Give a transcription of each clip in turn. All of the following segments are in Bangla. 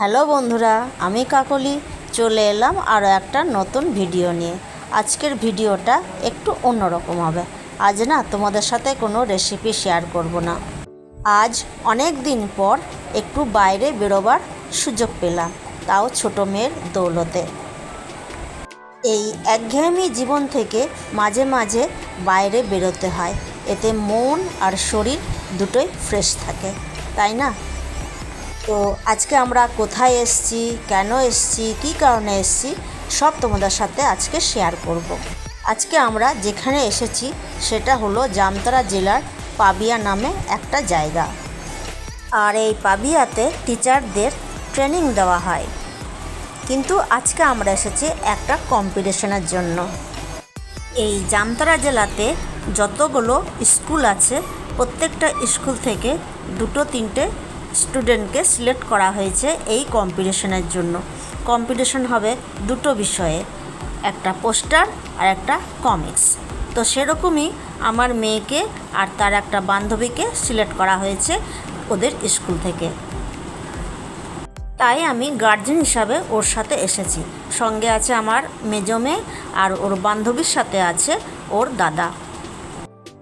হ্যালো বন্ধুরা, আমি কাকলি। চলে এলাম আরও একটা নতুন ভিডিও নিয়ে। আজকের ভিডিওটা একটু অন্যরকম হবে। আজ না তোমাদের সাথে কোনো রেসিপি শেয়ার করব না। আজ অনেক দিন পর একটু বাইরে বেরোবার সুযোগ পেলাম, তাও ছোটো মেয়ের দৌলতে। এই একঘেয়েমি জীবন থেকে মাঝে মাঝে বাইরে বেরোতে হয়। এতে মন আর শরীর দুটোই ফ্রেশ থাকে। তাই না? তো আজকে আমরা কোথায় এসছি, কেন এসছি, কী কারণে এসছি, সব তোমাদের সাথে আজকে শেয়ার করব। আজকে আমরা যেখানে এসেছি, সেটা হলো জামতারা জেলার পাবিয়া নামে একটা জায়গা। আর এই পাবিয়াতে টিচারদের ট্রেনিং দেওয়া হয়। কিন্তু আজকে আমরা এসেছি একটা কম্পিটিশনের জন্য। এই জামতারা জেলাতে যতগুলো স্কুল আছে, প্রত্যেকটা স্কুল থেকে দুটো, তিনটে স্টুডেন্টকে সিলেক্ট করা হয়েছে এই কম্পিটিশনের জন্য। কম্পিটিশন হবে দুটো বিষয়ে, একটা পোস্টার আর একটা কমিক্স তো সেরকমই আমার মেয়েকে আর তার একটা বান্ধবীকে সিলেক্ট করা হয়েছে ওদের স্কুল থেকে। তাই আমি গার্জেন হিসাবে ওর সাথে এসেছি। সঙ্গে আছে আমার মেজো মেয়ে আর ওর বান্ধবীর সাথে আছে ওর দাদা।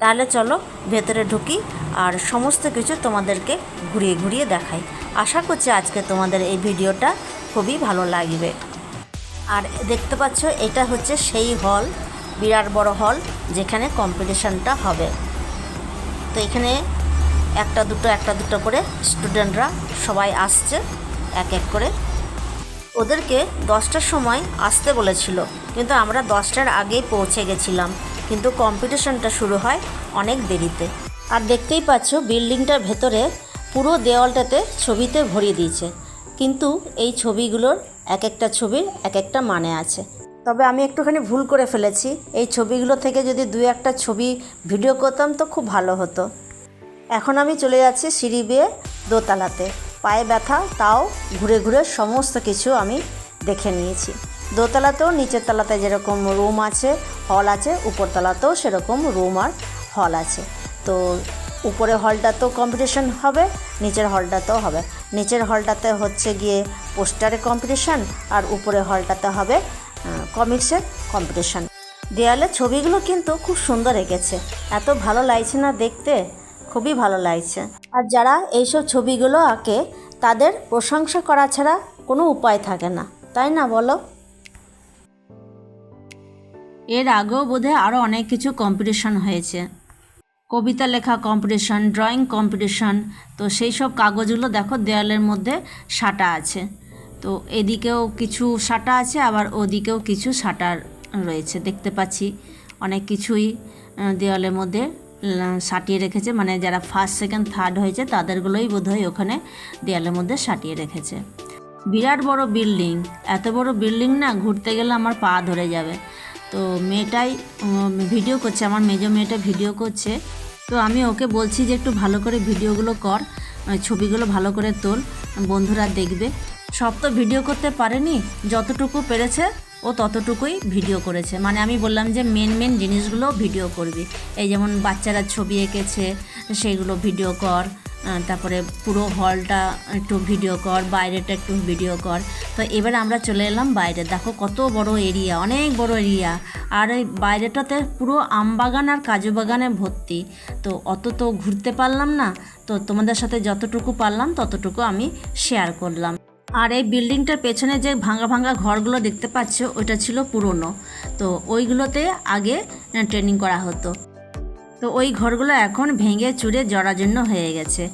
তাহলে চলো ভেতরে ঢুকি আর সমস্ত কিছু তোমাদেরকে ঘুরিয়ে ঘুরিয়ে দেখাই। আশা করছি আজকে তোমাদের এই ভিডিওটা খুবই ভালো লাগবে। আর দেখতে পাচ্ছ, এটা হচ্ছে সেই হল, বিরাট বড় হল, যেখানে কম্পিটিশানটা হবে। তো এখানে একটা দুটো একটা দুটো করে স্টুডেন্টরা সবাই আসছে, এক এক করে। ওদেরকে দশটার সময় আসতে বলেছিল, কিন্তু আমরা দশটার আগেই পৌঁছে গেছিলাম। কিন্তু কম্পিটিশনটা শুরু হয় অনেক দেরিতে। আর দেখতেই পাচ্ছ বিল্ডিংটার ভেতরে পুরো দেওয়ালটাতে ছবিতে ভরিয়ে দিয়েছে। কিন্তু এই ছবিগুলোর এক একটা ছবির এক একটা মানে আছে। তবে আমি একটুখানি ভুল করে ফেলেছি। এই ছবিগুলো থেকে যদি দু একটা ছবি ভিডিও করতাম তো খুব ভালো হতো। এখন আমি চলে যাচ্ছি সিঁড়ি বেয়ে দোতলাতে। পায়ে ব্যথা, তাও ঘুরে ঘুরে সমস্ত কিছু আমি দেখে নিয়েছি। দোতলাতেও নিচের তলাতে যেরকম রুম আছে, হল আছে, উপরতলাতেও সেরকম রুম আর হল আছে। তো উপরে হলটাতেও কম্পিটিশন হবে, নিচের হলটাতেও হবে। নিচের হলটাতে হচ্ছে গিয়ে পোস্টারের কম্পিটিশান আর উপরে হলটাতে হবে কমিক্সের কম্পিটিশান দেয়ালে ছবিগুলো কিন্তু খুব সুন্দর এঁকেছে। এত ভালো লাগছে না দেখতে, খুবই ভালো লাগছে। আর যারা এইসব ছবিগুলো আঁকে, তাদের প্রশংসা করা ছাড়া কোনো উপায় থাকে না, তাই না বলো? এর আগেও বোধহয় আরও অনেক কিছু কম্পিটিশন হয়েছে। কবিতা লেখা কম্পিটিশন ড্রয়িং কম্পিটিশন তো সেই সব কাগজগুলো দেখো দেওয়ালের মধ্যে সাটা আছে। তো এদিকেও কিছু সাটা আছে, আবার ওদিকেও কিছু সাটা রয়েছে, দেখতে পাচ্ছি। অনেক কিছুই দেওয়ালের মধ্যে সাটিয়ে রেখেছে। মানে যারা ফার্স্ট সেকেন্ড থার্ড হয়েছে, তাদেরগুলোই বোধহয় ওখানে দেওয়ালের মধ্যে সাটিয়ে রেখেছে। বিরাট বড় বিল্ডিং এত বড় বিল্ডিং না, ঘুরতে গেলে আমার পা ধরে যাবে। তো মেয়েটাই ভিডিও করছে, আমার মেজো মেয়েটা ভিডিও করছে। তো আমি ওকে বলছি যে একটু ভালো করে ভিডিওগুলো কর মানে ছবিগুলো ভালো করে তোল, বন্ধুরা দেখবে। সব তো ভিডিও করতে পারেনি, যতটুকু পেরেছে ও ততটুকুই ভিডিও করেছে। মানে আমি বললাম যে মেন মেন জিনিসগুলো ভিডিও করবি। এই যেমন বাচ্চারা ছবি এঁকেছে, সেগুলো ভিডিও কর। তারপরে পুরো হলটা একটু ভিডিও কর, বাইরেটা একটু ভিডিও কর। তো এবার আমরা চলে এলাম বাইরে। দেখো কত বড় এরিয়া অনেক বড় এরিয়া আর এই বাইরেটাতে পুরো আম বাগান আর কাজু বাগানে ভর্তি। তো অত তো ঘুরতে পারলাম না। তো তোমাদের সাথে যতটুকু পারলাম, ততটুকু আমি শেয়ার করলাম। আর এই বিল্ডিংটার পেছনে যে ভাঙা ভাঙা ঘরগুলো দেখতে পাচ্ছ ওইটা ছিল পুরনো। তো ওইগুলোতে আগে ট্রেনিং করা হতো। তো ওই ঘরগুলো এখন ভেঙে চুরে জরাজীর্ণ হয়ে গেছে।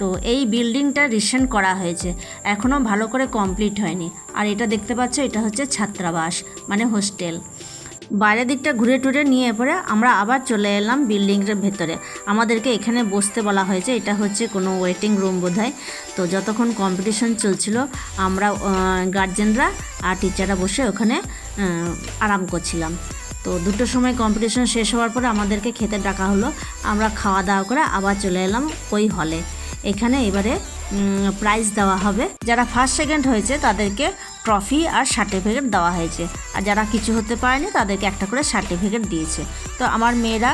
তো এই বিল্ডিংটা রিসেন্ট করা হয়েছে। এখনও ভালো করে কমপ্লিট হয়নি। আর এটা দেখতে পাচ্ছ, এটা হচ্ছে ছাত্রাবাস মানে হোস্টেল। বাইরের দিকটা ঘুরে টুরে নিয়ে পরে আমরা আবার চলে এলাম বিল্ডিংয়ের ভেতরে। আমাদেরকে এখানে বসতে বলা হয়েছে, এটা হচ্ছে কোনো ওয়েটিং রুম বোধহয়। তো যতক্ষণ কম্পিটিশন চলছিল, আমরা গার্জেনরা আর টিচাররা বসে ওখানে আরাম করছিলাম। তো দুটো সময় কম্পিটিশন শেষ হওয়ার পরে আমাদেরকে খেতে ডাকা হলো। আমরা খাওয়া দাওয়া করে আবার চলে এলাম ওই হলে এখানে এবারে প্রাইজ দেওয়া হবে। যারা ফার্স্ট সেকেন্ড হয়েছে তাদেরকে ট্রফি আর সার্টিফিকেট দেওয়া হয়েছে। আর যারা কিছু হতে পারেনি তাদেরকে একটা করে সার্টিফিকেট দিয়েছে। তো আমার মেয়েরা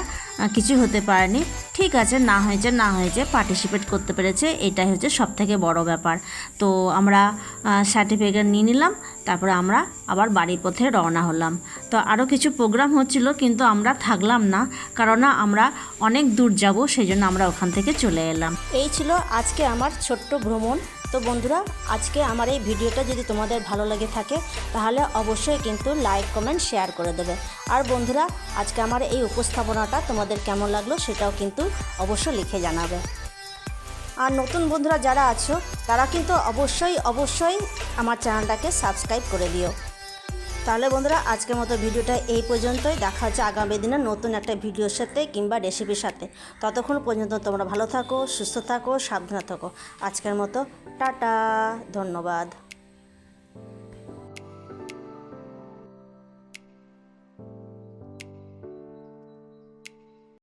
কিছু হতে পারেনি। ঠিক আছে, না হয়েছে না হয়েছে পার্টিসিপেট করতে পেরেছে, এটাই হচ্ছে সব থেকে বড় ব্যাপার। তো আমরা সার্টিফিকেট নিয়ে নিলাম, তারপরে আমরা আবার বাড়ির পথে রওনা হলাম। তো আরও কিছু প্রোগ্রাম হচ্ছিল, কিন্তু আমরা থাকলাম না, কারণ আমরা অনেক দূর যাব, সেই জন্য আমরা ওখান থেকে চলে এলাম। এই ছিল আজকে আমার ছোট্ট ভ্রমণ। তো বন্ধুরা, আজকে আমার এই ভিডিওটা যদি তোমাদের ভালো লাগে থাকে, তাহলে অবশ্যই কিন্তু লাইক, কমেন্ট, শেয়ার করে দেবে। আর বন্ধুরা, আজকে আমার এই উপস্থাপনাটা তোমাদের কেমন লাগল সেটাও কিন্তু অবশ্যই লিখে জানাবে। আর নতুন বন্ধুরা যারা আছো, তারা কিন্তু অবশ্যই অবশ্যই আমার চ্যানেলটাকে সাবস্ক্রাইব করে দিও। তাহলে বন্ধুরা, আজকের মতো ভিডিওটা এই পর্যন্তই। দেখা হচ্ছে আগামী দিনে নতুন একটা ভিডিওর সাথে কিংবা রেসিপির সাথে। ততক্ষণ পর্যন্ত তোমরা ভালো থাকো, সুস্থ থাকো, সাবধানে থাকো। আজকের মতো, টাটা, ধন্যবাদ।